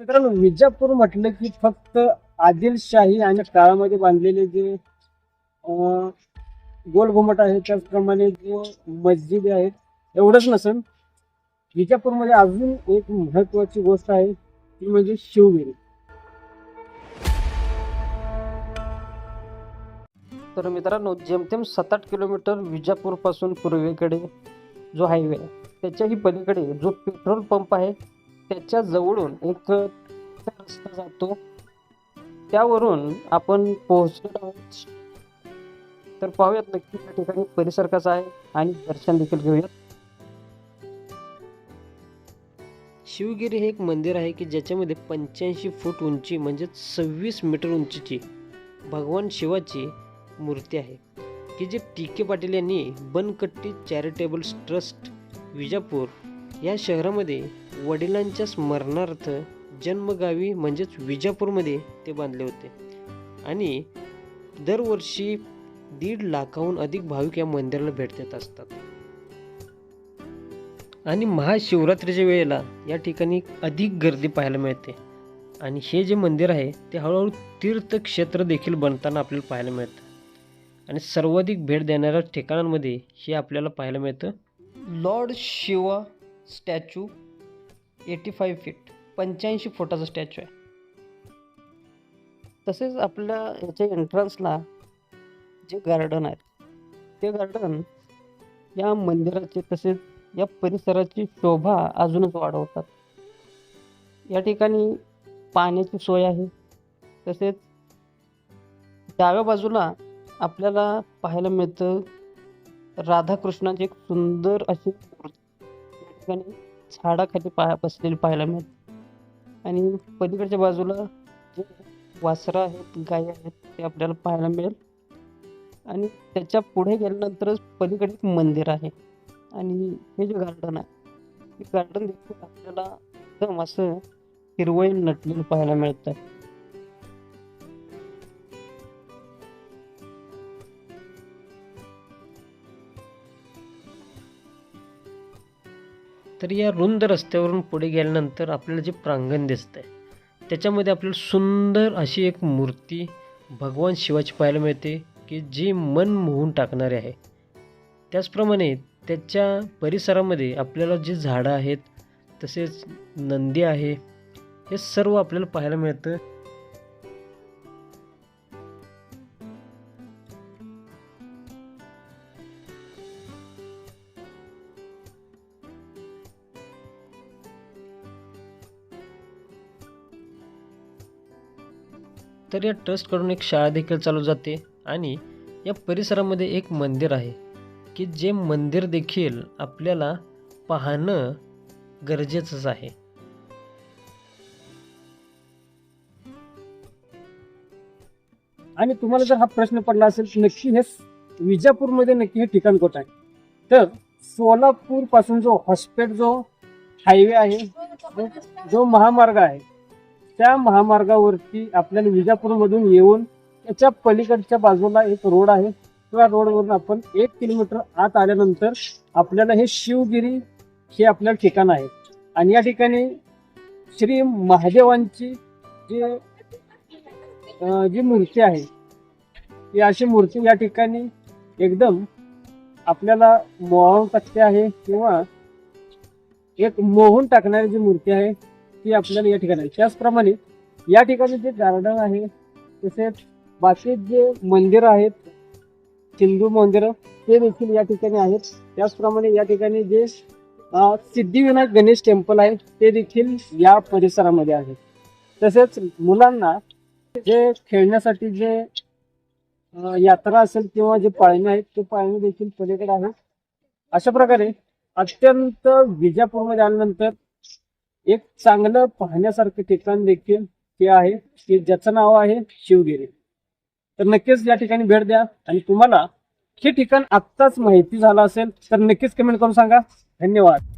मित्रांनो विजापूर म्हटलं की फक्त आदिलशाही आणि काळामध्ये बांधलेले जे गोल गोलघुमट आहे त्याचप्रमाणे जे मस्जिद आहेत एवढंच नसेल. विजापूरमध्ये अजून एक महत्वाची गोष्ट आहे ती म्हणजे शिवगिरी तर मित्रांनो जेमतेम सात आठ किलोमीटर विजापूरपासून पूर्वेकडे जो हायवे आहे त्याच्याही पलीकडे जो पेट्रोल पंप आहे त्याच्या जवळून एक रस्ता जातो. त्यावरून आपण पोहोचलो आहोत. तर पाहूयात नक्की त्या ठिकाणी परिसर कसा आहे आणि दर्शन देखील घेऊयात. शिवगिरी हे एक मंदिर आहे की ज्याच्यामध्ये पंच्याऐंशी फूट उंची म्हणजेच सव्वीस मीटर उंचीची भगवान शिवाची मूर्ती आहे. की जे टी के पाटील यांनी बनकट्टी चॅरिटेबल ट्रस्ट विजापूर या शहरामध्ये वडिलांच्या स्मरणार्थ जन्मगावी म्हणजेच विजापूरमध्ये ते बांधले होते. आणि दरवर्षी दीड लाखाहून अधिक भाविक या मंदिराला भेट देत असतात. आणि महाशिवरात्रीच्या वेळेला या ठिकाणी अधिक गर्दी पाहायला मिळते. आणि हे जे मंदिर आहे ते हळूहळू तीर्थक्षेत्र देखील बनताना आपल्याला पाहायला मिळतं. आणि सर्वाधिक भेट देणाऱ्या ठिकाणांमध्ये हे आपल्याला पाहायला मिळतं. Lord Shiva statue eighty five feet पंच्याऐंशी फुटाचा स्टॅच्यू आहे. तसेच आपल्या याच्या एंट्रन्सला जे गार्डन आहे ते गार्डन या मंदिराचे तसेच या परिसराची शोभा अजूनच वाढवतात. या ठिकाणी पाण्याची सोय आहे तसेच डाव्या बाजूला आपल्याला पाहायला मिळतं राधाकृष्णाची एक सुंदर अशी मूर्ती ठिकाणी झाडाखाली पाया बसलेली पाहायला मिळते. आणि पलीकडच्या बाजूला जे वासरं आहेत गाय आहेत ते आपल्याला पाहायला मिळेल. आणि त्याच्या पुढे गेल्यानंतरच पलीकडे एक मंदिर आहे. आणि हे जे गार्डन आहे हे गार्डन देखील आपल्याला एकदम असं हिरवळी नटलेलं पाहायला मिळतं तर या रुंद रस्त्यावरून पुढे गेल्यानंतर आपल्याला जे प्रांगण दिसतंय त्याच्यामध्ये आपल्याला सुंदर अशी एक मूर्ती भगवान शिवाची पाहायला मिळते की जी मन मोहून टाकणारे आहे. त्याचप्रमाणे त्याच्या परिसरामध्ये आपल्याला जी झाडं आहेत तसेच नंदी आहे हे सर्व आपल्याला पाहायला मिळतं. तर या ट्रस्टकडून एक शाळा देखील चालू जाते आणि या परिसरामध्ये एक मंदिर आहे की जे मंदिर देखील आपल्याला पाहणं गरजेचंच आहे. आणि तुम्हाला जर हा प्रश्न पडला असेल की नक्की हे विजापूरमध्ये नक्की हे ठिकाण कोठं आहे? तर सोलापूरपासून जो हॉस्पेट जो हायवे आहे जो महामार्ग आहे त्या महामार्गावरती आपल्याला विजापूरमधून येऊन त्याच्या पलीकडच्या बाजूला एक रोड आहे. त्या रोडवरून आपण एक किलोमीटर आत आल्यानंतर आपल्याला हे शिवगिरी हे आपल्या ठिकाण आहे. आणि या ठिकाणी श्री महादेवांची जी जी मूर्ती आहे ती अशी मूर्ती या ठिकाणी एकदम आपल्याला मोहन टाकते आहे किंवा एक मोहून टाकणारी जी मूर्ती आहे ती आपल्याला या ठिकाणी त्याचप्रमाणे या ठिकाणी जे गार्डन आहे तसेच बाकी जे मंदिर आहेत हिंदू मंदिर ते देखील या ठिकाणी आहेत. त्याचप्रमाणे या ठिकाणी जे सिद्धिविनायक गणेश टेम्पल आहे ते देखील या परिसरामध्ये आहे. तसेच मुलांना जे खेळण्यासाठी जे यात्रा असेल किंवा जे पाळणे आहेत ते पाळणे देखील पलीकडे आहेत अशा प्रकारे अत्यंत विजापूरमध्ये आल्यानंतर एक चांगलं पाहण्यासारखं ठिकाण देखील ते आहे की ज्याचं नाव आहे शिवगिरी. तर नक्कीच या ठिकाणी भेट द्या. आणि तुम्हाला हे ठिकाण आत्ताच माहिती झालं असेल तर नक्कीच कमेंट करून सांगा. धन्यवाद.